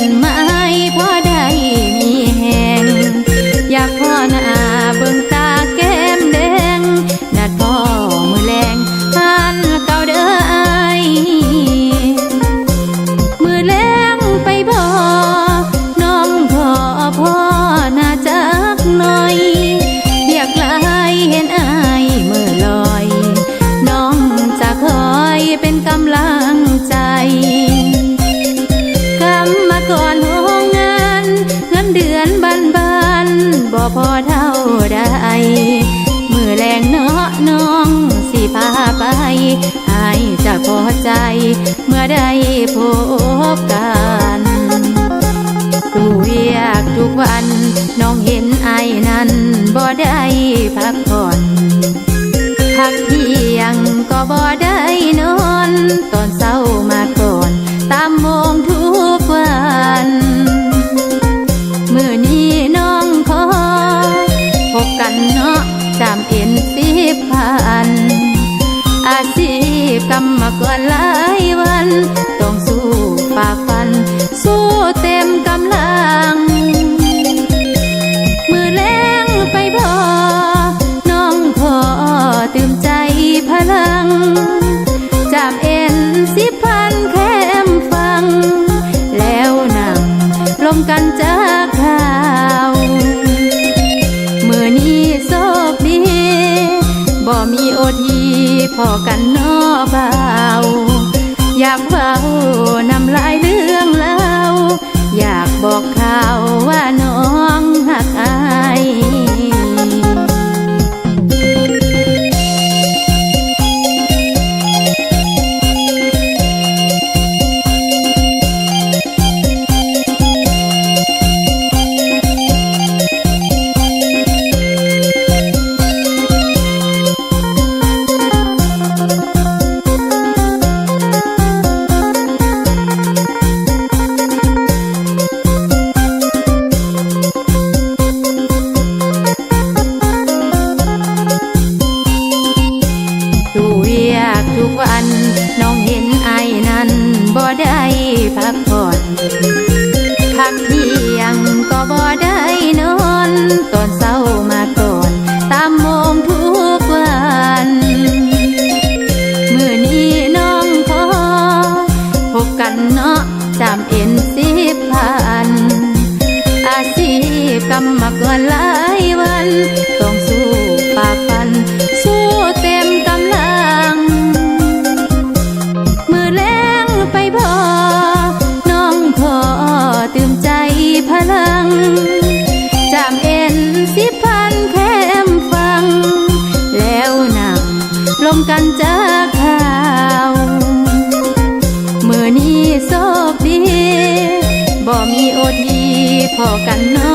and my อายจะพอใจ เมื่อได้พบกันดูเวียกทุกวัน น้องเห็นไอ้ายนั้นบ่ได้พักผ่อนพักเที่ยงก็บ่ได้นอน ตอนเช้ามาก่อน ตามโมงทุกวันเมื่อนี้น้องขอ พบกันเนาะจำเอ็นสิบพันอา กรรมกรหลายวัน ต้องสู้ฝ่าฟัน สู้เต็มกำลัง มือแรงไปพอ น้องพอตื่มใจพลังจำเอ็นสิพันแคมฟัง แล้วนั่งลมกันจากข่าวมือนี้โชคดีบ่มีโอทีพอกันนอ เบาอยากเบานำลายเรื่องเล่าอยากบอกข่าวว่า กรรมกรหลายวัน ต้องสู้ฝ่าฟัน สู้เต็มกำลัง มือแรงไปพอ น้องขอตื่มใจพลังจำเอ็นสิพันแคมฟัง แล้วนั่งลมกันจากข่าวมือนี้โชคดีบ่มีโอทีพอกันเบา